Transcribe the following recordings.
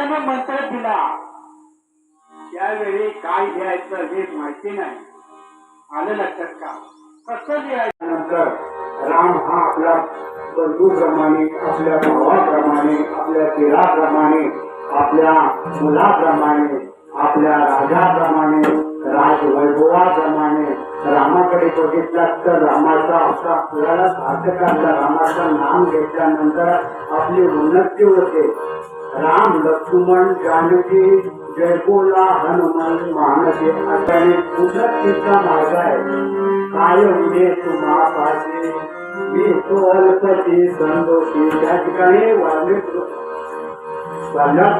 राजानं मंत्र दिला. त्यावेळी काय घ्यायचं हे माहिती नाही. आलं लक्षात का? कसं लिहायचं? नंतर राम हा आपल्या बंधूप्रमाणे आपल्या भावाप्रमाणे आपल्या दिराप्रमाणे आपल्या मुलाप्रमाणे आपल्या राजाप्रमाणे राजवैभवाप्रमाणे रामाकडे बघितलात तर रामाचा असा आपल्याला साधकांचा रामाचं नाम घेतल्यानंतर आपली उन्नती होते. राम लक्ष्मण जानकी जयकोला हनुमान मानसे अशाने उन्नतीचा मार्ग आहे. काय उदे तुम्हा पाहिजे मी तो अल्पती संतोषी त्या ठिकाणी वाल्मिक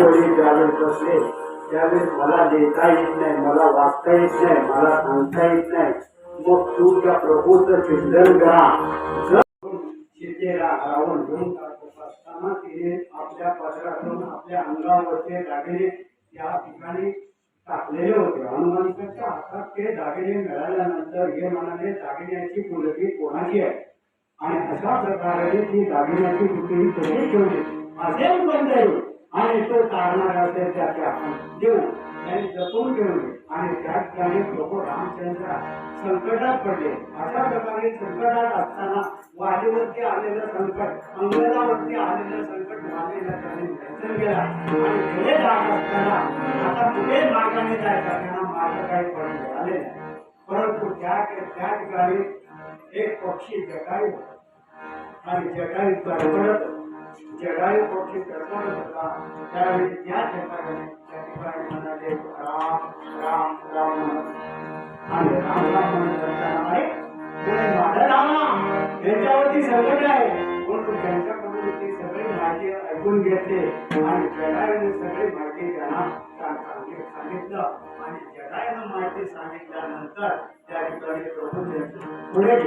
कोळी ज्यावेळेस बसले त्यावेळेस मला लिहिता येत नाही मला वाचता येत नाही मला सांगता येत नाही. मग तू त्या प्रभूचं चिंतन करा. सीतेला रावण घेऊन असताना तिने आपल्या पत्रातून आपल्या अंगावरचे दागिने या ठिकाणी टाकलेले होते. हनुमंताच्या हातात ते दागिने मिळाल्यानंतर हे म्हणाले दागिन्याची मुलगी कोणाची आहे? आणि अशा प्रकारे ती दागिन्याची गुपिणी कशी ठेवली. असे बंद आणि तो काढणार असेल त्याचे आपण देऊ त्यांनी जपून ठेवले आणि त्या ठिकाणी प्रभू रामचंद्र संकटात पडले. अशा प्रकारे संकटात असताना वालीवरती आलेलं संकट अंगदावरती आलेलं संकट वालीला त्याने केला आणि पुढे जात असताना आता पुढे मार्गाने जायचा त्यांना मार्ग काही पडले आले परंतु त्या त्या ठिकाणी एक पक्षी जगाई आणि जगाई तडफडत जगाई पक्षी तडफडत होता त्यावेळी त्या जगाने त्या ठिकाणी म्हणाले राम राम राम. आणि राम राम म्हणत असताना अरे कोणी माझा रामा? त्यांच्यावरती संकट आहे. परंतु त्यांच्याकडून ती सगळी माहिती ऐकून घेतली आणि जगाईने सगळी माहिती त्यांना सांगितलं. आणि जगाईनं माहिती सांगितल्यानंतर त्या ठिकाणी प्रभू पुढे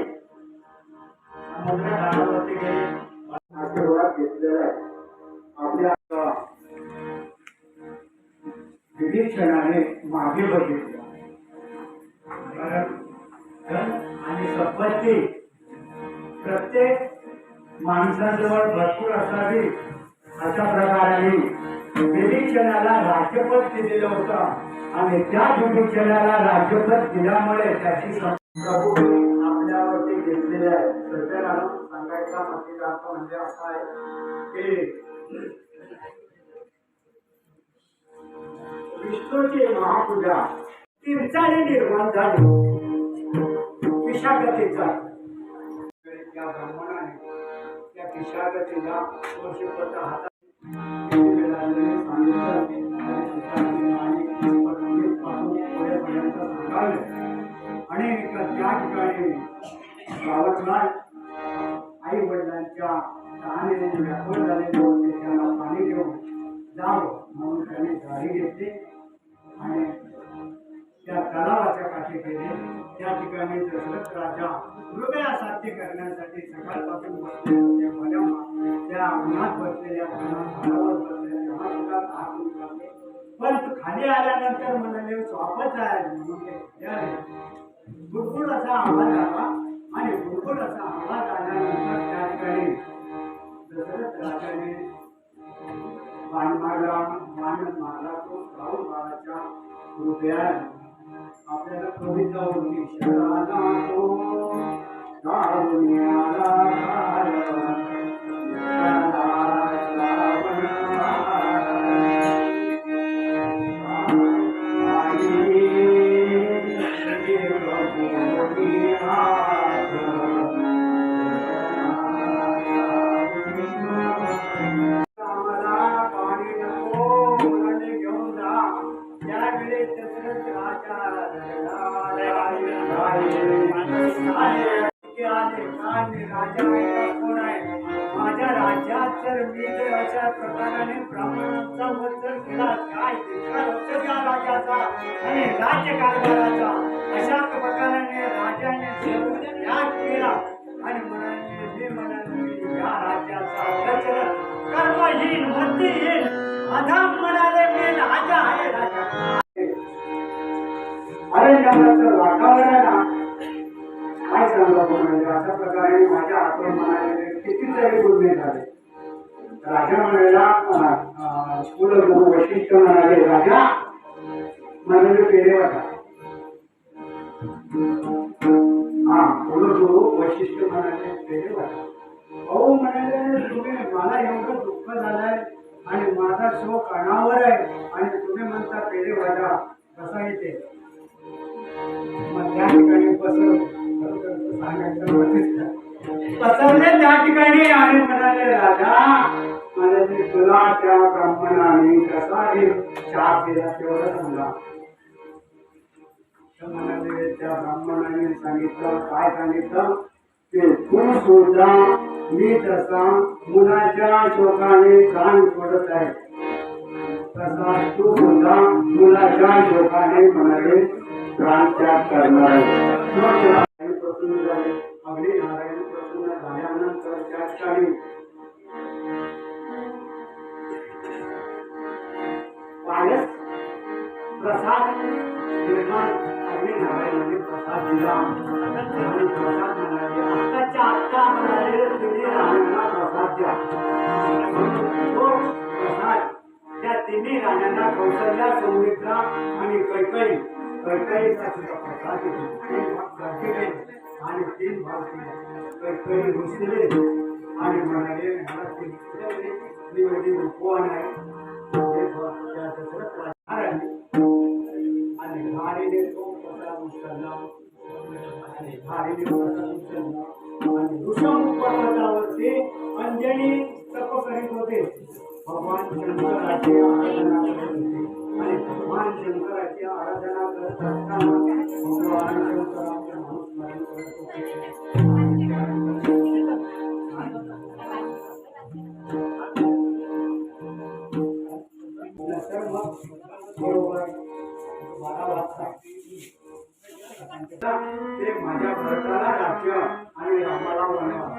समुद्र काठावरती गेले. आशीर्वाद घेतलेला आपल्या विभीषणाने मागे बघितलं. आणि संपत्ती प्रत्येक माणसाजवळ भरपूर असावी अशा प्रकारे विभीषणाला राज्यपद दिलेलं होतं. आणि त्या विभीषणाला राज्यपद दिल्यामुळे त्याची प्रभू आपल्यावरती घेतलेले आहे. सध्याला सांगायचा म्हणजे अर्थ म्हणजे असा आहे की विष्णूची महापूजा तीर्थाने निर्माण झाली. विशाखतेचा त्या ब्राह्मणाने त्या विशाखतेला वर्षपत्र हातात आणि त्या ठिकाणी गावातला वडिलांच्या व्याकुळ होते त्यांना पाणी घेऊन जावं. म्हणून त्याने गाडी घेतली आणि त्या तलावाच्या काठी गेले त्या ठिकाणी दशरथ राजा हृदया करण्यासाठी सकाळपासून बसले होते. भल्या त्या उन्हात बसलेल्या झाडावर बसलेल्या तेव्हा सुद्धा पण खाली आल्यानंतर म्हणाले वापस जायला म्हणून ते असा आवाज आला आणि बुडबुड असा आवाज आल्यानंतर त्या ठिकाणी राजाने बाण मारला बाण तो राहुल बाळाच्या हृदयात आपल्याला कविता होती शराला तो अरे वातावरण आहे काय सांगा म्हणजे अशा प्रकारे माझ्या आत्म म्हणाले कितीतरी गुन्हे झाले. राजा म्हणाला कुलगुरु वशिष्ठ म्हणाले राजा म्हणाले पेरे वाटा हा कुलगुरु वशिष्ठ म्हणाले पेरे वाटा भाऊ म्हणाले तुम्ही मला एवढं दुःख झालंय आणि माझा शोक अनावर आहे आणि तुम्ही म्हणता पेरे वाटा कसा येते मग त्या ठिकाणी पसर सांगायचं मध्येच काय. पसरले त्या ठिकाणी आणि म्हणाले राजा म्हणाले तुला त्या ब्राह्मणाने कसा हे शाप दिला तेवढं सांगा. म्हणाले त्या ब्राह्मणाने सांगितलं काय सांगितलं? ते तू सुद्धा मी तसा मुलाच्या शोकाने कान सोडत आहे. तसा तू सुद्धा मुलाच्या शोकाने म्हणाले प्राणत्याग करणार आहे. प्रसन्न झाले. अगदी नारायण प्रसन्न झाल्यानंतर त्या ठिकाणी पायस प्रसाद निर्माण अगदी नारायणाने प्रसाद दिला. आणि प्रसाद म्हणाले आत्ताच्या आत्ता म्हणाले तुम्ही प्रसाद द्या. तो प्रसाद. त्या तिन्ही राण्यांना कौशल्या सौमित्रा आणि कैकई कैकईचा सुद्धा आणि तीन भाग दिले. आणि म्हणाले मला आहे आणि भारीने तो प्रसाद उचलला आणि भारीने प्रसाद उचलला आणि पर्वतावरती अंजनी तप करीत होते भगवान शंकराचे आराधना करत होते आणि भगवान शंकराची आराधना करत असताना भगवान शंकराचे मनुस्मरण करत होते. नंतर मग बरोबर बारा वाजता ते माझ्या भरताला राज्य आणि रामाला वनवास